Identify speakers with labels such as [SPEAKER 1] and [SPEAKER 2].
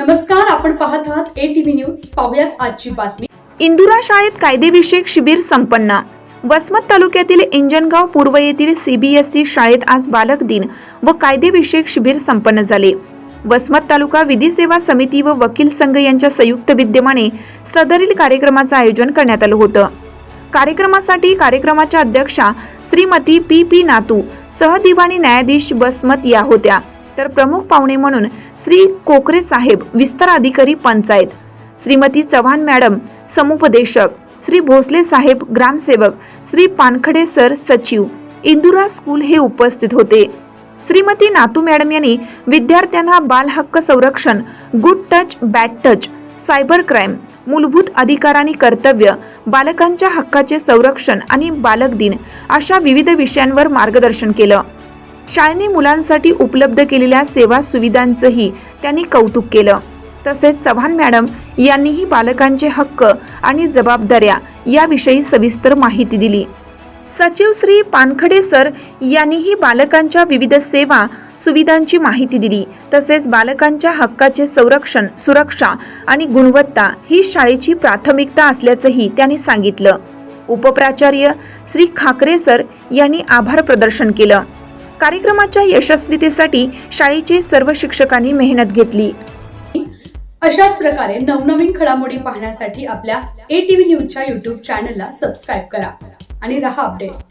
[SPEAKER 1] नमस्कार आपण पाहत आहात ए टीव्ही न्यूज पाहुयात आजची बातमी.
[SPEAKER 2] इंदुरा शाळेत कायदेविषयक शिबिर संपन्न. वसमत तालुक्यातील इंजनगाव पूर्व येथील सीबीएसई शाळेत आज बालक दिन व कायदेविषयक शिबिर संपन्न झाले. वसमत तालुका विधी सेवा समिती व वकील संघ यांच्या संयुक्त विद्यमाने सदरील कार्यक्रमाचं आयोजन करण्यात आलं होतं. कार्यक्रमासाठी कार्यक्रमाच्या अध्यक्षा श्रीमती पी पी नातू सहदिवाणी न्यायाधीश बसमत या होत्या. तर प्रमुख पाहुणे म्हणून श्री कोकरे साहेब विस्तार अधिकारी पंचायत श्रीमती चव्हाण मॅडम समुपदेशक श्री भोसले साहेब ग्रामसेवक श्री पानखडे सर सचिव इंदुरा स्कूल हे उपस्थित होते. श्रीमती नातू मॅडम यांनी विद्यार्थ्यांना बाल हक्क संरक्षण good touch bad touch cyber crime मूलभूत अधिकार आणि कर्तव्य बालकांच्या हक्काचे संरक्षण आणि बालक दिन अशा विविध विषयांवर मार्गदर्शन केलं. शाळेने मुलांसाठी उपलब्ध केलेल्या सेवा सुविधांचंही त्यांनी कौतुक केलं. तसेच चव्हाण मॅडम यांनीही बालकांचे हक्क आणि जबाबदाऱ्या याविषयी सविस्तर माहिती दिली. सचिव श्री पानखडे सर यांनीही बालकांच्या विविध सेवा सुविधांची माहिती दिली. तसेच बालकांच्या हक्काचे संरक्षण सुरक्षा आणि गुणवत्ता ही शाळेची प्राथमिकता असल्याचंही त्यांनी सांगितलं. उपप्राचार्य श्री खाकरे सर यांनी आभार प्रदर्शन केलं. कार्यक्रमाच्या यशस्वीतेसाठी शाळेचे सर्व शिक्षकांनी मेहनत घेतली.
[SPEAKER 1] अशाच प्रकारे नवनवीन घडामोडी पाहण्यासाठी आपल्या ए टीव्ही न्यूजच्या युट्यूब चॅनलला सबस्क्राईब करा आणि रहा अपडेट